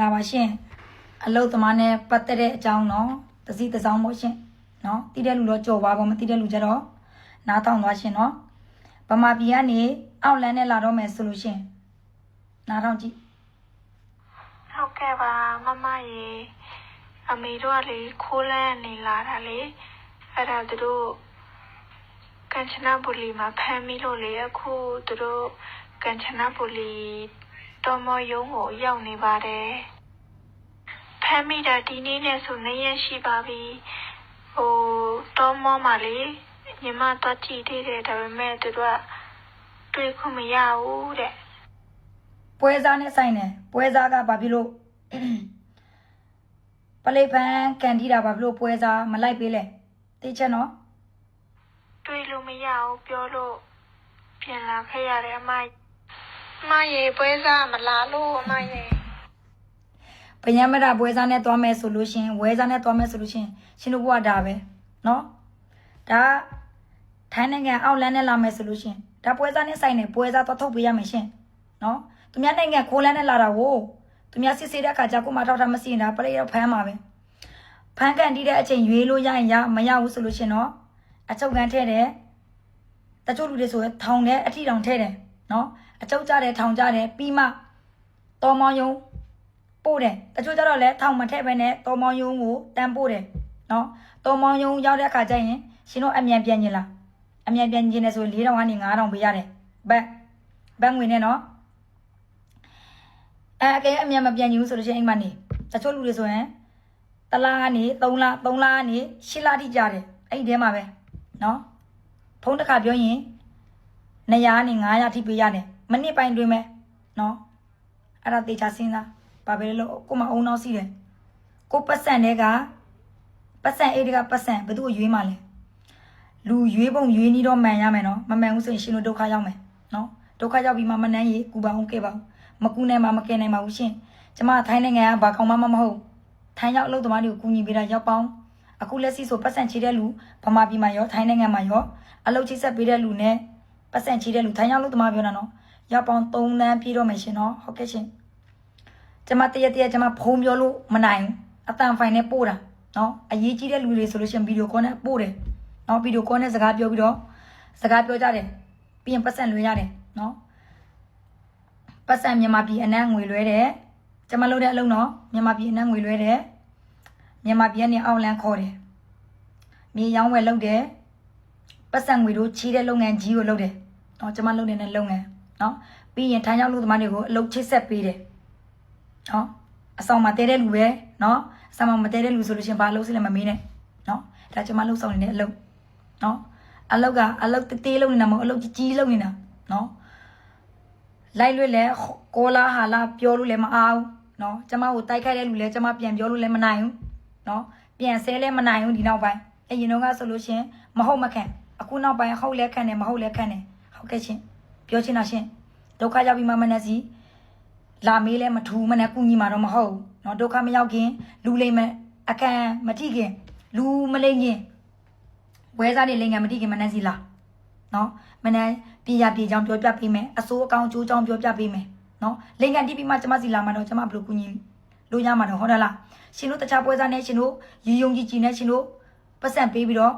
လာပါရှင်အလုတ်သမားနဲ့ပတ်သက်တဲ့အကြောင်းတော့တစည်းတစ်စောင်းပေါ့ရှင်နော်တိတဲ့လူတော့ကြော်ပါပေါ့မတိတဲ့လူကြတော့နားထောင်သွားရှင်နော်ဗမာပြည်ကနေအောက်လန်းနဲ့လာတော့မယ်ဆိုလို့ရှင်နားထောင်ကြည့်ဟုတ်ကဲ့ပါမမရေအမေတို့ကလေခိုးလန်းနေလာတာလေအဲ့ဒါသူတို့ကန်ချနာဘူလီမှာဖမ်းမိလို့လေအခုသူတို့ကန်ချနာဘူလီ တော်မယုံကိုရောက်နေပါတယ်ဖမ်းမိတာဒီနေ့နဲ့ဆိုနှစ်ရက်ရှိပါပြီဟိုတော်မမှာလေညီမတော့ကြည့်သေးတယ်ဒါပေမဲ့သူတို့ကတွေ့ခွင့်မရဘူးတဲ့ပွဲစားနဲ့ဆိုင်တယ်ပွဲစားကဘာဖြစ်လို့ပလိပန်ကန်တီးတာဘာဖြစ်လို့ပွဲစားမလိုက်ပေးလဲသိချက်နော်တွေ့လို့မရဘူးပြောလို့ပြန်လာခဲ့ရတယ်အမအ မရေပွဲစားမလာလို့အမရေပညာမရပွဲစားနဲ့သွားမယ်ဆိုလို့ရှင်ဝဲစားနဲ့သွားမယ်ဆိုလို့ရှင်ရှင်တို့ဘုရားဒါပဲနော်ဒါထိုင်းနိုင်ငံအောက်လန်းနဲ့လာမယ်ဆိုလို့ရှင်ဒါပွဲစားနဲ့ဆိုင်တယ်ပွဲစားသွားထုတ်ပေးရမယ်ရှင်နော်သူများနိုင်ငံခိုးလန်းနဲ့လာတာကိုသူများစစ်ဆေးတဲ့အခါကျကိုမထောက်ထားမစီရင်တာပရိတော့ဖမ်းမှာပဲဖမ်းကန်တီးတဲ့အချိန်ရွေးလို့ရရင်ရမရဘူးဆိုလို့ရှင်နော်အချုပ်ကန်ထဲတယ်တချို့လူတွေဆိုရင်ထောင်ထဲအထီတောင်ထဲတယ်နော် အချုပ်ကြတယ်ထောင်ကြတယ်ပြီးမှတော်မောင်ယုံပို့တယ်တချို့ကျတော့လည်းထောင်မထည့်ပဲနဲ့တော်မောင်ယုံကိုတန်းပို့တယ်နော်တော်မောင်ယုံရောက်တဲ့အခါကျရင်ရှင်တို့အမြန်ပြန်ကျင်လားအမြန်ပြန်ကျင်တယ်ဆိုရင်4000ကနေ9000ပေးရတယ်ဘတ်ဘတ်ငွေနဲ့နော်အဲအကဲအမြန်မပြန်ကျင်ဘူးဆိုလို့ရှိရင်အိမ်မနေတချို့လူတွေဆိုရင်တလားကနေ3လ3လကနေ6လတိကြတယ်အဲ့ဒီထဲမှာပဲနော်ဖုန်းတစ်ခါပြောရင်200ကနေ900ထိပေးရတယ် မိနစ်ပိုင်းတွင်ပဲနော်အဲ့ဒါတေချာစဉ်းစားဘာပဲလို့ကိုမအုံနောက်စီတယ်ကိုပတ်စံတဲ့ကပတ်စံအေးတကပတ်စံဘသူ့ကိုရွေးမှလဲလူရွေးပုံရွေးနီးတော့မှန်ရမယ်နော်မမှန်ဘူးဆိုရင်ရှင်တို့ဒုက္ခရောက်မယ်နော်ဒုက္ခရောက်ပြီးမှမနှမ်းရေကူပါအောင်ကဲပါအောင်မကူနိုင်မှမကဲနိုင်ပါဘူးရှင်ကျမထိုင်းနိုင်ငံကဘာကောင်မှမဟုတ်ထိုင်းရောက်အလုပ်သမားတွေကိုကူညီပေးတာရောက်ပေါင်းအခုလက်ရှိဆိုပတ်စံချေတဲ့လူဗမာပြည်မှာရောထိုင်းနိုင်ငံမှာရောအလုပ်ချိတ်ဆက်ပေးတဲ့လူနဲ့ပတ်စံချေတဲ့လူထိုင်းရောက်အလုပ်သမားပြောတာနော် ရောက်ပေါင်း3တန်းပြည့်တော့မယ်ရှင်နော်ဟုတ်ကဲ့ရှင်ကျမတရက်တရက်ကျမဖုံးပြောလို့မနိုင်ဘူးအတန်ဖိုင်နဲ့ပို့တာနော်အရေးကြီးတဲ့လူတွေဆိုလို့ရှိရင်ဗီဒီယိုကောနဲ့ပို့တယ်နော်ဗီဒီယိုကောနဲ့စကားပြောပြီးတော့စကားပြောကြတယ်ပြီးရင်ပတ်စံလွှဲရတယ်နော်ပတ်စံမြန်မာပြည်အနံ့ငွေလွှဲတယ်ကျမလုပ်တဲ့အလုပ်နော်မြန်မာပြည်အနံ့ငွေလွှဲတယ်မြန်မာပြည်ကနေအောက်လန်းခေါ်တယ်မြေရောင်းဝယ်လုပ်တယ်ပတ်စံငွေတို့ချီးတဲ့လုပ်ငန်းကြီးကိုလုပ်တယ်နော်ကျမလုပ်နေတဲ့လုပ်ငန်း နော်ပြီးရင်ထိုင်းရောက်လူသမားတွေကိုအလုပ်ချိတ်ဆက်ပေးတယ်နော်အဆောင်မှာတဲတဲ့လူပဲနော်အဆောင်မှာမတဲတဲ့လူဆိုလို့ရှရင်ဘာလို့စလဲမမေးနဲ့နော်ဒါကျွန်မလှုပ်ဆောင်နေတဲ့အလုပ်နော်အလုပ်ကအလုပ်တေးသေးလုပ်နေတာမဟုတ်အလုပ်ကြီးကြီးလုပ်နေတာနော်လိုက်လွတ်လဲကိုလာဟာလာပြောလို့လည်းမအားဘူးနော်ကျွန်မကိုတိုက်ခိုက်တဲ့လူလည်းကျွန်မပြန်ပြောလို့လည်းမနိုင်ဘူးနော်ပြန်ဆဲလည်းမနိုင်ဘူးဒီနောက်ပိုင်းအရင်တော့ကဆိုလို့ရှရင်မဟုတ်မခံအခုနောက်ပိုင်းဟုတ်လဲခံတယ်မဟုတ်လဲခံတယ်ဟုတ်ကဲ့ရှင် ပြောချင်တာရှင်ဒုက္ခရောက်ပြီးမှမနဲ့စီ လာမေးလဲမထူးမနဲ့ကုညီမှာတော့မဟုတ်ဘူးเนาะဒုက္ခမရောက်ခင်လူလိမ့်မအခန်းမထိခင်လူမလိမ့်ခင်ဝဲစားနေလိမ့်ငယ်မထိခင်မနဲ့စီလာเนาะမနဲ့ပြေရပြေချောင်းပြောပြပေးမယ်အစိုးအကောင်ကျိုးချောင်းပြောပြပေးမယ်เนาะလိမ့်ကန်တိပြီးမှကျမစီလာမှာတော့ကျမဘယ်လိုကုညီလို့ရမှာတော့ဟုတ်တယ်လားရှင်တို့တခြားပွဲစားနဲ့ရှင်တို့ရီယုံကြည်ကြည်နဲ့ရှင်တို့ပတ်စံပေးပြီးတော့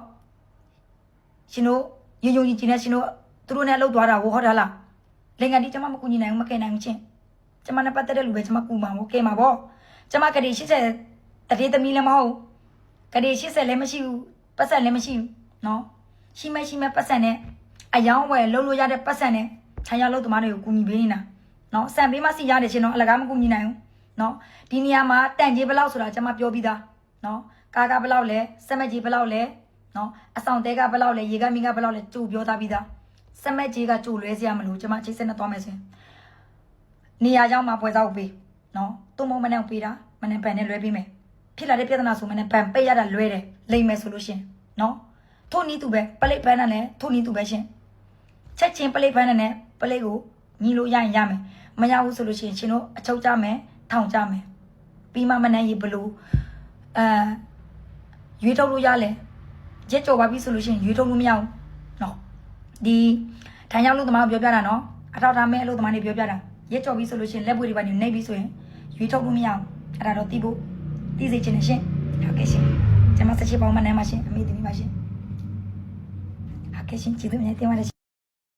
ရှင်တို့ရီယုံကြည်ကြည်နဲ့ရှင်တို့ သူတို့နဲ့လှုပ်သွားတာကိုဟုတ်တယ်လားလိမ့်ကန်တိကျမမကုညီနိုင်ဘူးမကယ်နိုင်ဘူးချင်းကျမနဲ့ပတ်သက်တဲ့လူပဲကျမကူမှာမို့ကဲမှာပေါ့ကျမကတိ80တတိသမီးလည်းမဟုတ်ကတိ80လည်းမရှိဘူးပတ်စံလည်းမရှိဘူးနော်ရှိမရှိမဲ့ပတ်စံနဲ့အယောင်းဝယ်လှုပ်လို့ရတဲ့ပတ်စံနဲ့ခြံရလို့သမားတွေကိုကူညီပေးနေတာနော်စံပေးမှစီရတယ်ရှင်နော်အလကားမကူညီနိုင်ဘူးနော်ဒီနေရာမှာတန်ကြီးဘယ်လောက်ဆိုတာကျမပြောပြီးသားနော်ကာကဘယ်လောက်လဲစက်မကြီးဘယ်လောက်လဲနော်အဆောင်တဲကဘယ်လောက်လဲရေကမီကဘယ်လောက်လဲကြိုပြောသားပြီးသား စက်မကြီးကကြိုလွဲစရာမလိုကျမချိတ်ဆက်နဲ့သွားမယ်ဆိုရင်နေရာကြောင်းမှာပွဲစားကိုပေးနော်တုံမမနဲ့ပေးတာမနဲ့ပန်နဲ့လွဲပေးမယ်ဖြစ်လာတဲ့ပြဿနာဆိုမနဲ့ပန်ပိတ်ရတာလွဲတယ်လိမ့်မယ်ဆိုလို့ရှင်နော်ထို့နီးသူပဲပလိတ်ဖန်းနဲ့ထို့နီးသူပဲရှင်ချက်ချင်းပလိတ်ဖန်းနဲ့ပလိတ်ကိုညီလို့ရရင်ရမယ်မရဘူးဆိုလို့ရှင်ရှင်တို့အချုပ်ကြမယ်ထောင်ကြမယ်ပြီးမှမနဲ့ရေဘလို့အဲရွေးထုတ်လို့ရလဲရက်ကြော်ပါပြီဆိုလို့ရှင်ရွေးထုတ်လို့မရဘူးနော် ဒီထိုင်ရောက်လို့သမားပြောပြတာနော်အထောက်ထားမဲ့အလုပ်သမားတွေပြောပြတာရက်ကြော်ပြီဆိုလို့ရှိရင်လက်ပွေတွေပါနေနှိပ်ပြီဆိုရင်ရွေးထုတ်လို့မရအောင်အဲ့ဒါတော့သိဖို့သိစေချင်တယ်ရှင်ဟုတ်ကဲ့ရှင်ကျွန်မစချစ်ပေါင်းမနေပါရှင်အမေတင်ပါရှင်ဟုတ်ကဲ့ရှင်ကျေးဇူးများတင်ပါတယ်